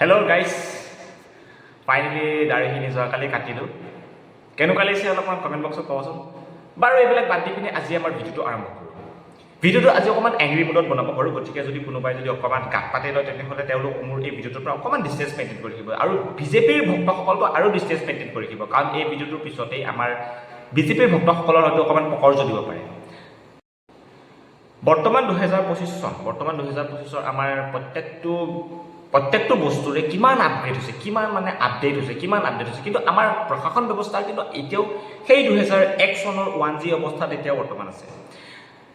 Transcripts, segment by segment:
Hello' guys finally দাঢ়িখিনি যোৱাকালি কাটিলোঁ কেনেকুৱা লাগিছে অলপমান কমেণ্ট বক্সত ক'বচোন বাৰু, এইবিলাক বাদ দি পিনে আজি আমাৰ ভিডিঅ'টো আৰম্ভ কৰোঁ। ভিডিঅ'টো আজি অকণমান এংগ্ৰি মুডত বনাব পাৰোঁ। গতিকে যদি কোনোবাই যদি অকণমান গাত পাতে লয়, তেনেহ'লে তেওঁলোক মোৰ এই ভিডিঅ'টোৰ পৰা অকণমান ডিষ্টেঞ্চ মেইনটেইন কৰি থাকিব। আৰু বিজেপিৰ ভক্তসকলটো আৰু ডিষ্টেঞ্চ মেইনটেইন কৰি থাকিব। কাৰণ এই ভিডিঅ'টোৰ পিছতেই আমাৰ বিজেপিৰ ভক্তসকলৰ হয়তো অকণমান পকৰ্জ দিব পাৰে। বৰ্তমান দুহেজাৰ পঁচিছ চন। বৰ্তমান দুহেজাৰ পঁচিছৰ আমাৰ প্ৰত্যেকটো প্ৰত্যেকটো বস্তুৰে কিমান আপগ্ৰেড হৈছে, কিমান মানে আপডেট হৈছে, কিমান আপডেট হৈছে, কিন্তু আমাৰ প্ৰশাসন ব্যৱস্থা কিন্তু এতিয়াও সেই দুহেজাৰ এক চনৰ ওৱান জি অৱস্থাত এতিয়াও বৰ্তমান আছে।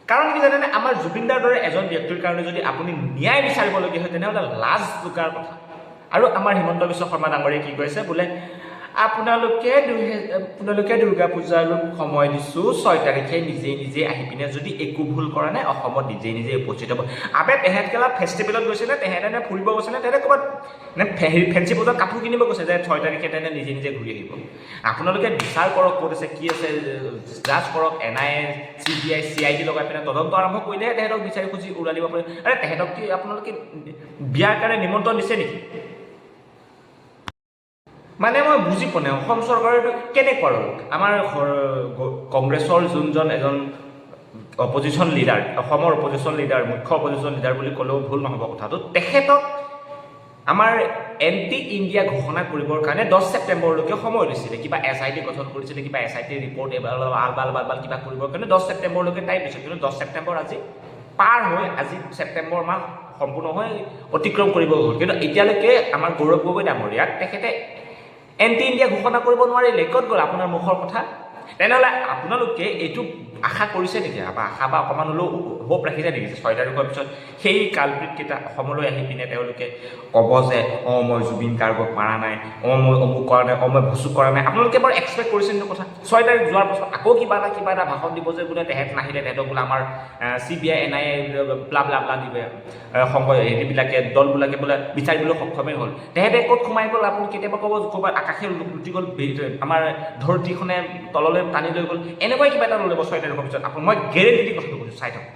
কাৰণ কি জানেনে, আমাৰ জুবিনদাৰ দৰে এজন ব্যক্তিৰ কাৰণে যদি আপুনি ন্যায় বিচাৰিবলগীয়া হয়, তেনেহ'লে লাজ লুকাৰ কথা। আৰু আমাৰ হিমন্ত বিশ্ব শৰ্মা ডাঙৰীয়াই কি কৈছে বোলে আপোনালোকে আপোনালোকে দুৰ্গা পূজালৈ সময় দিছোঁ, ছয় তাৰিখে নিজে নিজে আহি পিনে যদি একো ভুল কৰা নাই, অসমত নিজে নিজে উপস্থিত হ'ব। আবে তেহেঁতকেলা ফেষ্টিভেলত গৈছেনে? তেহেঁতে নে ফুৰিব গৈছেনে? তেহেঁতে ক'ৰবাত, নে ফে- হেৰি ফেঞ্চি বজাৰত কাপোৰ কিনিব গৈছে, যে ছয় তাৰিখে তেহেঁতে নিজে নিজে ঘূৰি আহিব। আপোনালোকে বিচাৰ কৰক ক'ত আছে, কি আছে, জাজ কৰক, N I A, C B I, C I D লগাই পিনে তদন্ত আৰম্ভ কৰিলেহে তেহেঁতক বিচাৰি খুজি উৰাই দিব পাৰে। আৰে, তেহেঁতক কি আপোনালোকে বিয়াৰ কাৰণে নিমন্ত্ৰণ দিছে নেকি? মানে মই বুজি পোৱা নাই, অসম চৰকাৰেতো কেনেকুৱা আৰু আমাৰ কংগ্ৰেছৰ যোনজন এজন অপজিশ্যন লিডাৰ অসমৰ অপজিশ্যন লিডাৰ মুখ্য অপজিশ্যন লিডাৰ বুলি ক'লেও ভুল নহ'ব কথাটো, তেখেতক আমাৰ এণ্টি ইণ্ডিয়া ঘোষণা কৰিবৰ কাৰণে দহ ছেপ্টেম্বৰলৈকে সময় দিছিলে। কিবা এছ আই টি গঠন কৰিছিলে, কিবা এছ আই টি ৰিপৰ্ট এইবাৰ আল বাল বাল বাল কিবা কৰিবৰ কাৰণে দহ ছেপ্টেম্বৰলৈকে টাইম দিছিল। কিন্তু দহ ছেপ্টেম্বৰ আজি পাৰ হৈ, আজি ছেপ্টেম্বৰ মাহ সম্পূৰ্ণ হৈ অতিক্ৰম কৰিব হ'ল। কিন্তু এতিয়ালৈকে আমাৰ গৌৰৱ গগৈ ডাঙৰীয়াক তেখেতে এণ্টি ইণ্ডিয়া ঘোষণা কৰিব নোৱাৰিলে ক'ত গ'ল? আপোনাৰ মুখৰ কথা? তেনেহ'লে আপোনালোকে এইটো আশা কৰিছে নেকি বা আশা বা অকণমান হ'লেও হোপ ৰাখিছে নেকি ছয় তাৰিখৰ পিছত সেই কালপিতকেইটা অসমলৈ আহি পিনে তেওঁলোকে ক'ব যে, অঁ, মই জুবিন গাৰ্গক মাৰা নাই, অঁ, মই অমুক কৰা নাই, অঁ, মই ভুচুক কৰা নাই। আপোনালোকে বাৰু এক্সপেক্ট কৰিছে নেকি কথা। ছয় তাৰিখ যোৱাৰ পাছত আকৌ কিবা এটা কিবা এটা ভাষণ দিব যে বোলে তেহেঁত নাহিলে, তেহেঁতক বোলে আমাৰ C B I, N I A, blah blah blah দিবে। সংঘ হেৰিবিলাকে, দলবিলাকে বোলে বিচাৰিবলৈ সক্ষমেই হ'ল। তেহেঁতে ক'ত সোমাই গ'ল? আপুনি কেতিয়াবা ক'ব ক'ৰবাত আকাশে লুটি গ'ল আমাৰ ধৰতীখনে তললৈ টানি লৈ গ'ল। এনেকুৱাই কিবা এটা লৈ ল'ব ছয় তাৰিখৰ পিছত। আপুনি মই গেৰেণ্টি দি কথাটো কৈছোঁ, চাই থাকক।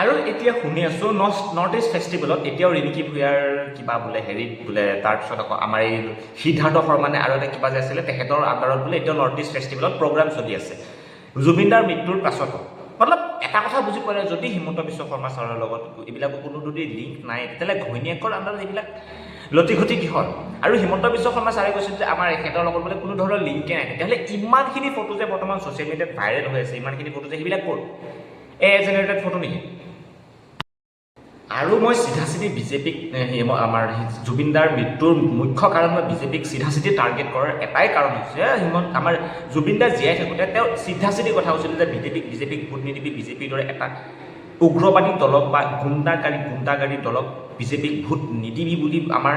আৰু এতিয়া শুনি আছোঁ নৰ্থ নৰ্থ ইষ্ট ফেষ্টিভেলত এতিয়াও ৰিণিকি ভূঞাৰ কিবা বোলে হেৰিত বোলে তাৰপিছত আকৌ আমাৰ এই সিদ্ধাৰ্থ শৰ্মানে আৰু এটা কিবা যে আছিলে, তেখেতৰ আণ্ডাৰত বোলে এতিয়াও নৰ্থ ইষ্ট ফেষ্টিভেলত প্ৰগ্ৰাম চলি আছে। জুবিনদাৰ মৃত্যুৰ পাছতো। মতলব এটা কথা বুজি পোৱা নাই, যদি হিমন্ত বিশ্ব শৰ্মা ছাৰৰ লগত এইবিলাকৰ কোনো যদি লিংক নাই, তেতিয়াহ'লে ঘৈণীয়েকৰ আণ্ডাৰত এইবিলাক লতি ঘটি কিহৰ? আৰু হিমন্ত বিশ্ব শৰ্মা ছাৰে কৈছিল যে আমাৰ এখেতৰ লগত বোলে কোনো ধৰণৰ লিংকে নাই। তেতিয়াহ'লে ইমানখিনি ফটো যে বৰ্তমান ছ'চিয়েল মিডিয়াত ভাইৰেল হৈ আছে, ইমানখিনি ফটো যে সেইবিলাক ক'ত? এ জেনেৰেটেড ফটো নেকি? আৰু মই চিধা চিধি বিজেপিক আমাৰ জুবিনদাৰ মৃত্যুৰ মুখ্য কাৰণ মই বিজেপিক চিধা চিধি টাৰ্গেট কৰাৰ এটাই কাৰণ হৈছে হিমন্ত, আমাৰ জুবিনদাৰ জীয়াই থাকোঁতে তেওঁ চিধা চিধি কথা কৈছিল যে বিজেপিক বিজেপিক ভোট নিদিবি বিজেপিৰ দৰে এটা উগ্ৰবাদী দলক বা গুণ্ডাকাৰী গুণ্ডাগাৰী দলক বিজেপিক ভোট নিদিবি বুলি আমাৰ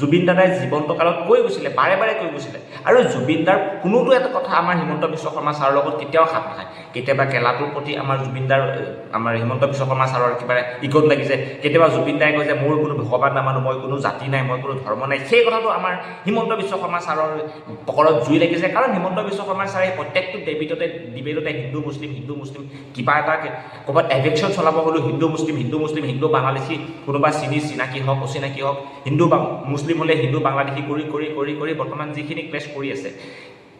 জুবিন দাদাই জীৱন্ত কালত কৈ গৈছিলে, বাৰে বাৰে কৈ গৈছিলে। আৰু জুবিন দাৰ কোনোতো এটা কথা আমাৰ হিমন্ত বিশ্ব শৰ্মা ছাৰৰ লগত কেতিয়াও খাপ নাখায়। কেতিয়াবা কেলাটোৰ প্ৰতি আমাৰ জুবিন দাৰ আমাৰ হিমন্ত বিশ্ব শৰ্মা ছাৰৰ কিবা ইগত লাগিছে কেতিয়াবা জুবিন দাই কয় যে, মোৰ কোনো ভগৱান নামানো, মই কোনো জাতি নাই, মই কোনো ধৰ্ম নাই। সেই কথাটো আমাৰ হিমন্ত বিশ্ব শৰ্মা ছাৰৰ পকৰত জুই লাগিছে কাৰণ হিমন্ত বিশ্ব শৰ্মা ছাৰে প্ৰত্যেকটো ডেবিটতে ডিবেটতে হিন্দু, মুছলিম হিন্দু, মুছলিম, কিবা এটা ক'ৰবাত এভেকশ্যন চলাব হ'লেও হিন্দু, মুছলিম হিন্দু মুছলিম, হিন্দু, বাংলাদেশী কোনোবা চিনি চিনাকি হওক, অচিনাকি হওক, হিন্দু মুছলিম হ'লে হিন্দু বাংলাদেশী কৰি কৰি কৰি কৰি বৰ্তমান যিখিনি ক্লেছ কৰি আছে,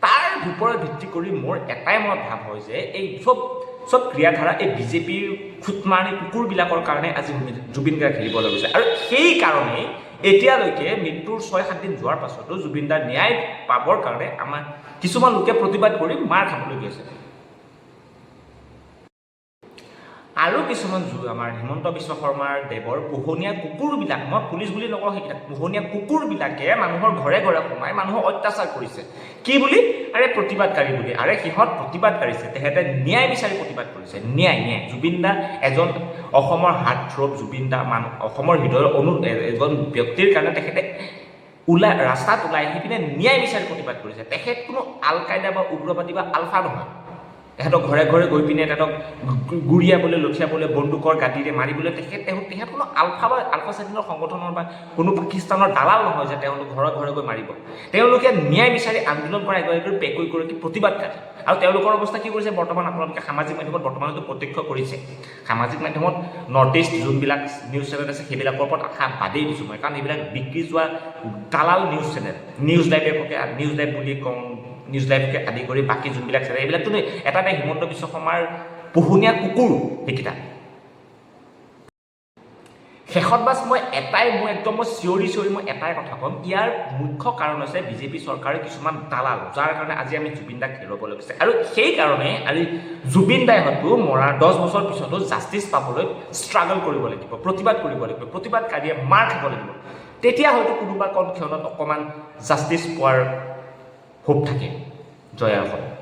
তাৰ ওপৰত ভিত্তি কৰি মোৰ এটাই মনত ভাৱ হয় যে এই চব চব ক্ৰিয়াধাৰা এই বিজেপিৰ খুটমাৰি কুকুৰবিলাকৰ কাৰণে আজি জুবিন- গাৰ্গ খেলিবলৈ গৈছে। আৰু সেই কাৰণেই এতিয়ালৈকে মৃত্যুৰ ছয়, সাত দিন যোৱাৰ পাছতো জুবিন দাৰ ন্যায় পাবৰ কাৰণে আমাৰ কিছুমান লোকে প্ৰতিবাদ কৰি মাৰ খাবলৈ গৈছে। আৰু কিছুমান আমাৰ হিমন্ত বিশ্ব শৰ্মাৰ দেৱৰ পোহনীয়া কুকুৰবিলাক, মই পুলিচ বুলি নকওঁ সেইকেইটা পোহনীয়া কুকুৰবিলাকে মানুহৰ ঘৰে ঘৰে সোমাই মানুহক অত্যাচাৰ কৰিছে। কি বুলি? আৰে প্ৰতিবাদকাৰী বুলি। আৰে সিহঁত প্ৰতিবাদ প্ৰতিবাদকাৰীছে তেহেঁতে ন্যায় বিচাৰি প্ৰতিবাদ কৰিছে। ন্যায় ন্যায়। জুবিন দা এজন অসমৰ হাৰ্ট থ্ৰব জুবিন দা মানুহ অসমৰ হৃদয়ৰ অনু এজন ব্যক্তিৰ কাৰণে তেখেতে ওলাই, ৰাস্তাত ওলাই আহি পিনে ন্যায় বিচাৰি প্ৰতিবাদ কৰিছে। তেখেত কোনো আল কায়দা বা উগ্ৰবাদী বা আলফা নহয়। তেহেঁতক ঘৰে ঘৰে গৈ পিনে তেহেঁতক গুৰিয়াবলৈ লঠিয়াবলৈ বন্দুকৰ গাদীৰে মাৰিবলৈ, তেখেত তেহেঁত কোনো আলফা বা আলফা স্বাধীনৰ সংগঠনৰ বা কোনো পাকিস্তানৰ দালাল নহয় যে তেওঁলোক ঘৰে ঘৰে গৈ মাৰিব। তেওঁলোকে ন্যায় বিচাৰি আন্দোলন কৰা এগৰাকী একৈগৰাকী প্ৰতিবাদকাৰী আৰু তেওঁলোকৰ অৱস্থা কি কৰিছে? বৰ্তমান আপোনালোকে সামাজিক মাধ্যমত বৰ্তমানতো প্ৰত্যক্ষ কৰিছে। সামাজিক মাধ্যমত নৰ্থ ইষ্ট যোনবিলাক নিউজ চেনেল আছে, সেইবিলাকৰ ওপৰত আশা বাদেই দিছোঁ মই। কাৰণ এইবিলাক বিক্ৰী যোৱা দালাল নিউজ চেনেল নিউজ লাইভকে নিউজ লাইভ বুলি কওঁ নিউজ লাইভকে আদি কৰি বাকী যোনবিলাক চেনেল এইবিলাকতো এটা এটা হিমন্ত বিশ্ব শৰ্মাৰ পোহনীয়া কুকুৰ সেইকেইটা শেষত বাছ মই এটাই, মই একদম মই চিঞৰি চিঞৰি মই এটাই কথা ক'ম, ইয়াৰ মুখ্য কাৰণ হৈছে বিজেপি চৰকাৰে কিছুমান দালাল, যাৰ কাৰণে আজি আমি জুবিন দাক হেৰুৱাব লাগিছে আৰু সেইকাৰণে আজি জুবিন দাই হয়তো মৰাৰ দহ বছৰ পিছতো জাষ্টিছ পাবলৈ ষ্ট্ৰাগল কৰিব লাগিব, প্ৰতিবাদ কৰিব লাগিব, প্ৰতিবাদকাৰীয়ে মাৰ খাব লাগিব। তেতিয়া হয়তো কোনোবা কণ ক্ষণত অকণমান জাষ্টিছ পোৱাৰ হোপ থাকে জয়া অসম